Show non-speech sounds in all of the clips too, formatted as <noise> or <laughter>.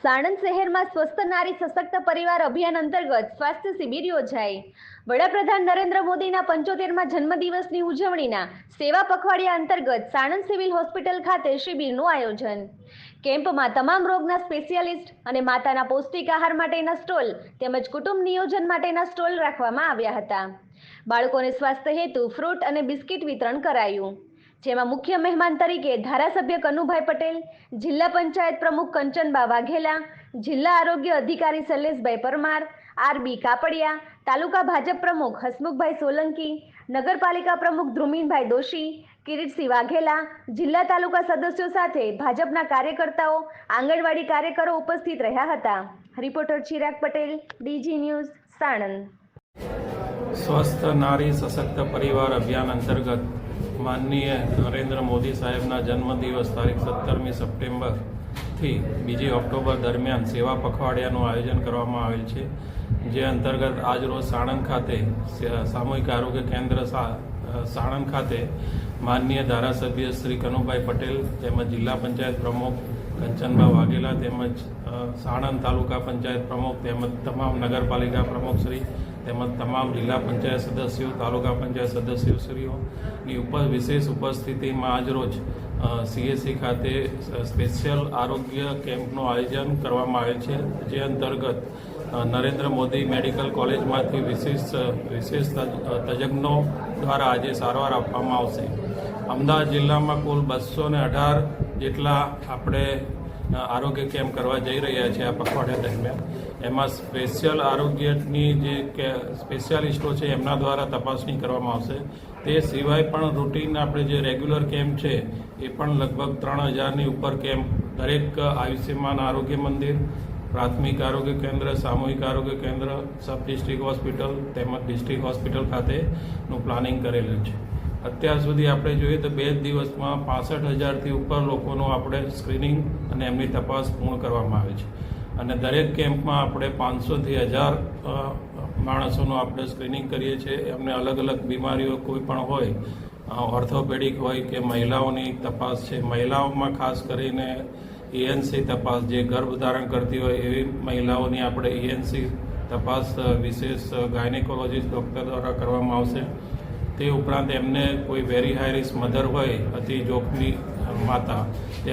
સાણંદ શહેરમાં સ્વસ્થ નારી સશક્ત પરિવાર અભિયાન અંતર્ગત સ્વાસ્થ્ય શિબિર યોજાઈ. વડાપ્રધાન નરેન્દ્ર મોદીના પંચોતેરમાં જન્મદિવસની ઉજવણીના સેવા પખવાડિયા અંતર્ગત સાણંદ સિવિલ હોસ્પિટલ ખાતે શિબિરનું આયોજન. કેમ્પમાં તમામ રોગના સ્પેશિયાલિસ્ટ અને માતાના પૌષ્ટિક આહાર માટેના સ્ટોલ તેમજ કુટુંબ નિયોજન માટેના સ્ટોલ રાખવામાં આવ્યા હતા. બાળકોને સ્વાસ્થ્ય હેતુ ફ્રૂટ અને બિસ્કિટ વિતરણ કરાયું. જેમાં મુખ્ય મહેમાન તરીકે ધારાસભ્ય કનુભાઈ પટેલ, જિલ્લા પંચાયત પ્રમુખ કંચનબા વાઘેલા, જિલ્લા આરોગ્ય અધિકારી શૈલેષભાઈ પરમાર, આરબી કાપડિયા, તાલુકા ભાજપ પ્રમુખ હસમુખભાઈ સોલંકી, નગરપાલિકા પ્રમુખ ધ્રુમીનભાઈ દોશી, કિરીટસિંહ વાઘેલા, જિલ્લા તાલુકા સદસ્યો સાથે ભાજપના કાર્યકર્તાઓ, આંગણવાડી કાર્યકરો ઉપસ્થિત રહ્યા હતા. Reporter Chirag Patel, DG news, Sanand. સ્વસ્થ, નારી, સશક્ત પરિવાર અભિયાન અંતર્ગત માનનીય નરેન્દ્ર મોદી સાહેબના જન્મદિવસ તારીખ સત્તરમી સપ્ટેમ્બરથી બીજી ઓક્ટોબર દરમિયાન સેવા પખવાડિયાનું આયોજન કરવામાં આવેલ છે, જે અંતર્ગત આજરોજ સાણંદ ખાતે સામૂહિક આરોગ્ય કેન્દ્ર સાણંદ ખાતે માનનીય ધારાસભ્ય શ્રી કનુભાઈ પટેલ તેમજ જિલ્લા પંચાયત પ્રમુખ કંચનબા વાઘેલા તેમજ સાણંદ તાલુકા પંચાયત પ્રમુખ તેમજ તમામ નગરપાલિકા પ્રમુખશ્રી તેમજ તમામ જિલ્લા પંચાયત સદસ્યો, તાલુકા પંચાયત સદસ્યશ્રીઓની ઉપર વિશેષ ઉપસ્થિતિમાં આજરોજ સીએસસી ખાતે સ્પેશિયલ આરોગ્ય કેમ્પનું આયોજન કરવામાં આવેલ છે. જે અંતર્ગત નરેન્દ્ર મોદી મેડિકલ કોલેજમાંથી વિશેષ વિશેષ તજ- તજજ્ઞો દ્વારા આજે સારવાર આપવામાં આવશે. અમદાવાદ જિલ્લામાં કુલ બસો ને અઢાર જેટલા આપણે આરોગ્ય કેમ્પ કરવા જઈ રહ્યા છીએ આ પખવાડિયા દરમિયાન, એમાં સ્પેશિયલ આરોગ્યની જે સ્પેશિયાલિસ્ટો છે, એમના દ્વારા તપાસણી કરવામાં આવશે. તે સિવાય પણ રૂટીન આપણે જે રેગ્યુલર કેમ્પ છે, એ પણ લગભગ ત્રણ હજારની ઉપર કેમ્પ, દરેક આયુષ્યમાન આરોગ્ય મંદિર, પ્રાથમિક આરોગ્ય કેન્દ્ર, સામૂહિક આરોગ્ય કેન્દ્ર સબ ડિસ્ટ્રિક્ટ હોસ્પિટલ તેમજ ડિસ્ટ્રિક્ટ હોસ્પિટલ ખાતેનું પ્લાનિંગ કરેલું છે. અત્યાર સુધી આપણે જોઈએ તો બે દિવસમાં પાસઠ હજારથી ઉપર લોકોનું આપણે સ્ક્રીનિંગ અને એમની તપાસ પૂર્ણ કરવામાં આવે છે. અને દરેક કેમ્પમાં આપણે પાંચસોથી હજાર માણસોનું આપણે સ્ક્રીનિંગ કરીએ છીએ. એમને અલગ અલગ બીમારીઓ કોઈ પણ હોય ઓર્થોપેડિક હોય કે મહિલાઓની તપાસ છે. મહિલાઓમાં ખાસ કરીને ઈએનસી તપાસ જે ગર્ભ ધારણ કરતી હોય એવી મહિલાઓની આપણે ઈએનસી તપાસ વિશેષ ગાયનેકોલોજીસ્ટ ડૉક્ટર દ્વારા કરવામાં આવશે. તે ઉપરાંત એમને કોઈ વેરી હાઈ રિસ્ક મધર હોય, અતિ જોખમી માતા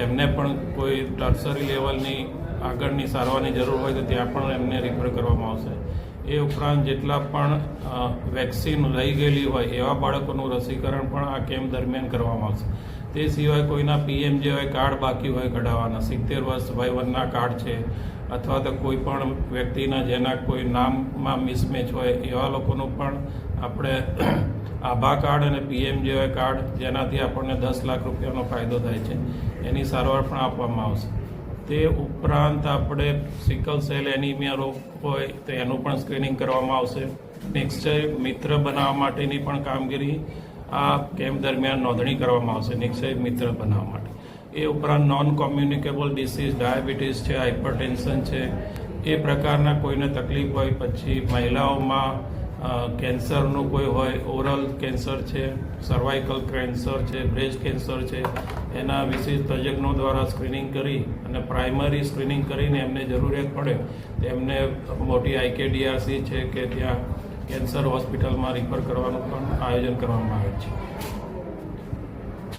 એમને પણ કોઈ ટર્સરી લેવલની આગળની સારવારની જરૂર હોય તો ત્યાં પણ એમને રિફર કરવામાં આવશે. એ ઉપરાંત જેટલા પણ વેક્સિન રહી ગયેલી હોય એવા બાળકોનું રસીકરણ પણ આ કેમ્પ દરમિયાન કરવામાં આવશે. તે સિવાય કોઈના પીએમ જેવાય કાર્ડ બાકી હોય કઢાવવાના, સિત્તેર વર્ષ વયવનના કાર્ડ છે, અથવા તો કોઈ પણ વ્યક્તિના જેના કોઈ નામમાં મિસમેચ હોય, એવા લોકોનું પણ આપણે <clears throat> આભા કાર્ડ અને પીએમ જેવા કાર્ડ, જેનાથી આપણને દસ લાખ રૂપિયાનો ફાયદો થાય છે. એની સારવાર પણ આપવામાં આવશે. તે ઉપરાંત આપણે સિકલ સેલ એનિમિયા રોગ હોય, તો એનું પણ સ્ક્રીનિંગ કરવામાં આવશે. નિશ્ચય મિત્ર બનાવવા માટેની પણ કામગીરી. આ કેમ્પ દરમિયાન નોંધણી કરવામાં આવશે નિશ્ચય મિત્ર બનાવવા માટે. એ ઉપરાંત નોન કોમ્યુનિકેબલ ડિસીઝ ડાયાબિટીસ છે હાઇપરટેન્શન છે, એ પ્રકારના કોઈને તકલીફ હોય પછી મહિલાઓમાં કેન્સરનું કોઈ હોય, ઓરલ કેન્સર છે સર્વાઇકલ કેન્સર છે બ્રેસ્ટ કેન્સર છે, એના વિશેષ તજજ્ઞો દ્વારા સ્ક્રીનિંગ કરી અને પ્રાઇમરી સ્ક્રીનિંગ કરીને એમને જરૂરિયાત પડે. તો એમને મોટી આઈકેડીઆરસી છે કે ત્યાં કેન્સર હોસ્પિટલમાં રિફર કરવાનું પણ આયોજન કરવામાં આવે છે.